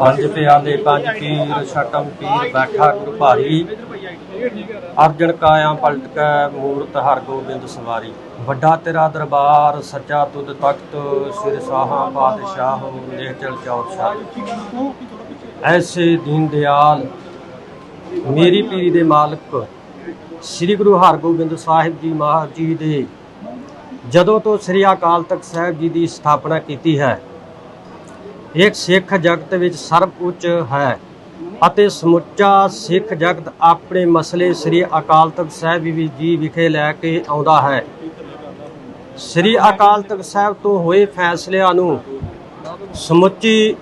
ਪੰਜ ਪਿਆਲੇ ਪੰਜ ਪੀਰ, ਛਟਮ ਪੀਰ, ਬੈਠਾ ਗੁਰ ਭਾਰੀ। ਅਰਜਨ ਕਾਇਆ ਪਲਟ ਕੈ ਮੂਰਤ ਹਰ ਗੋਬਿੰਦ ਸਵਾਰੀ। ਵੱਡਾ ਤੇਰਾ ਦਰਬਾਰ, ਸੱਚਾ ਤੁਧ ਤਖਤ, ਸਿਰ ਸਾਹਾ ਪਾਤਸ਼ਾਹ ਦੇਖ ਚਲ ਚੌਰ ਸ਼ਾਹ ਐਸੇ ਦੀਨ ਦਿਆਲ, ਮੇਰੀ ਪੀਰੀ ਦੇ ਮਾਲਕ, ਸ੍ਰੀ ਗੁਰੂ ਹਰਗੋਬਿੰਦ ਸਾਹਿਬ ਜੀ ਮਹਾਰਾਜ ਜੀ ਦੇ, ਜਦੋਂ ਤੋਂ ਸ੍ਰੀ ਅਕਾਲ ਤਖਤ ਸਾਹਿਬ ਜੀ ਦੀ ਸਥਾਪਨਾ ਕੀਤੀ ਹੈ ਇੱਕ ਸਿੱਖ ਜਗਤ ਵਿੱਚ ਸਰਬ ਉੱਚ ਹੈ ਅਤੇ ਸਮੁੱਚਾ ਸਿੱਖ ਜਗਤ ਆਪਣੇ ਮਸਲੇ ਸ੍ਰੀ ਅਕਾਲ ਤਖਤ ਸਾਹਿਬ ਜੀ ਵਿਖੇ ਲੈ ਕੇ ਆਉਂਦਾ ਹੈ। ਸ੍ਰੀ ਅਕਾਲ ਤਖਤ ਸਾਹਿਬ ਤੋਂ ਹੋਏ ਫੈਸਲਿਆਂ ਨੂੰ ਸਮੁੱਚੀ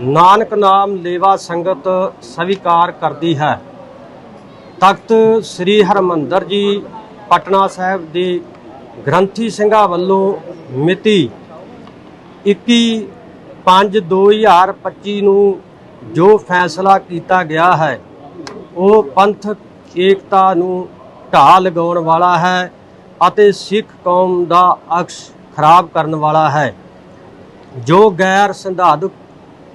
ਨਾਨਕ ਨਾਮ ਲੇਵਾ ਸੰਗਤ ਸਵੀਕਾਰ ਕਰਦੀ ਹੈ। ਤਖਤ ਸ੍ਰੀ ਹਰਮੰਦਰ ਜੀ ਪਟਨਾ ਸਾਹਿਬ ਦੇ ਗ੍ਰੰਥੀ ਸਿੰਘਾਂ ਵੱਲੋਂ ਮਿਤੀ 21 5 2025 ਨੂੰ ਜੋ ਫੈਸਲਾ ਕੀਤਾ ਗਿਆ ਹੈ, ਉਹ ਪੰਥਕ ਏਕਤਾ ਨੂੰ ਢਾਹ ਲਗਾਉਣ ਵਾਲਾ ਹੈ ਅਤੇ ਸਿੱਖ ਕੌਮ ਦਾ ਅਕਸ ਖਰਾਬ ਕਰਨ ਵਾਲਾ ਹੈ। ਜੋ ਗੈਰ ਸੰਧਾਦਕ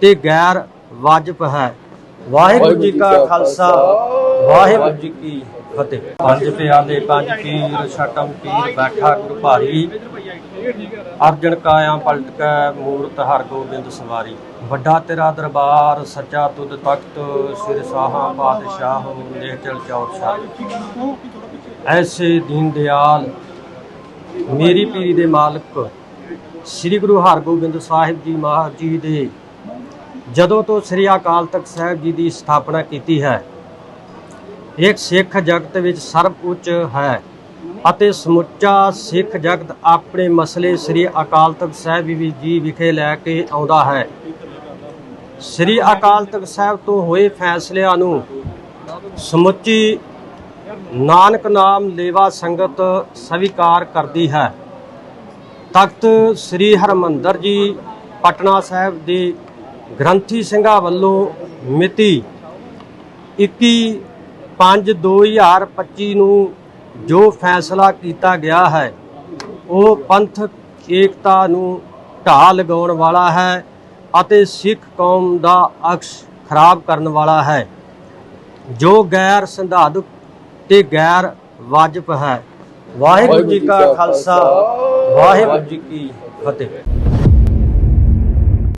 ਤੇ ਗੈਰ ਵਾਜਬ ਹੈ। ਵਾਹਿਗੁਰੂ ਜੀ ਕਾ ਖਾਲਸਾ, ਵਾਹਿਗੁਰੂ ਜੀ ਕੀ ਫਤਿਹ ਪੰਜ ਪਿਆਲੇ ਪੰਜ ਪੀਰ, ਛਟਮ ਪੀਰ, ਬੈਠਾ ਗੁਰ ਭਾਰੀ ਅਰਜਨ ਕਾਇਆ ਪਲਟ ਕੈ ਮੂਰਤ ਹਰ ਗੋਬਿੰਦ ਸਵਾਰੀ। ਵੱਡਾ ਤੇਰਾ ਦਰਬਾਰ, ਸੱਚਾ ਤੁਧ ਤਖਤ, ਸਿਰ ਸਾਹਾ ਪਾਤਸ਼ਾਹ ਦੇਖ ਚਲ ਚੌਰ ਸ਼ਾਹ ਐਸੇ ਦੀਨ ਦਿਆਲ, ਮੇਰੀ ਪੀਰੀ ਦੇ ਮਾਲਕ, ਸ੍ਰੀ ਗੁਰੂ ਹਰਗੋਬਿੰਦ ਸਾਹਿਬ ਜੀ ਮਹਾਰਾਜ ਜੀ ਦੇ, ਜਦੋਂ ਤੋਂ ਸ੍ਰੀ ਅਕਾਲ ਤਖਤ ਸਾਹਿਬ ਜੀ ਦੀ ਸਥਾਪਨਾ ਕੀਤੀ ਹੈ ਇੱਕ ਸਿੱਖ ਜਗਤ ਵਿੱਚ ਸਰਬ ਉੱਚ ਹੈ ਅਤੇ ਸਮੁੱਚਾ ਸਿੱਖ ਜਗਤ ਆਪਣੇ ਮਸਲੇ ਸ੍ਰੀ ਅਕਾਲ ਤਖਤ ਸਾਹਿਬ ਜੀ ਵਿਖੇ ਲੈ ਕੇ ਆਉਂਦਾ ਹੈ। ਸ੍ਰੀ ਅਕਾਲ ਤਖਤ ਸਾਹਿਬ ਤੋਂ ਹੋਏ ਫੈਸਲਿਆਂ ਨੂੰ ਸਮੁੱਚੀ ਨਾਨਕ ਨਾਮ ਲੇਵਾ ਸੰਗਤ ਸਵੀਕਾਰ ਕਰਦੀ ਹੈ। ਤਖਤ ਸ੍ਰੀ ਹਰਮੰਦਰ ਜੀ ਪਟਨਾ ਸਾਹਿਬ ਦੇ ਗ੍ਰੰਥੀ ਸਿੰਘਾਂ ਵੱਲੋਂ ਮਿਤੀ 21 5 2025 ਨੂੰ ਜੋ ਫੈਸਲਾ ਕੀਤਾ ਗਿਆ ਹੈ ਉਹ ਪੰਥਕ ਏਕਤਾ ਨੂੰ ਢਾਹ ਲਗਾਉਣ ਵਾਲਾ ਹੈ ਅਤੇ ਸਿੱਖ ਕੌਮ ਦਾ ਅਕਸ ਖਰਾਬ ਕਰਨ ਵਾਲਾ ਹੈ। ਜੋ ਗੈਰ ਸੰਧਾਦਕ ਤੇ ਗੈਰ ਵਾਜਬ ਹੈ। ਵਾਹਿਗੁਰੂ ਜੀ ਕਾ ਖਾਲਸਾ ਵਾਹਿਗੁਰੂ ਜੀ ਕੀ ਫਤਿਹ।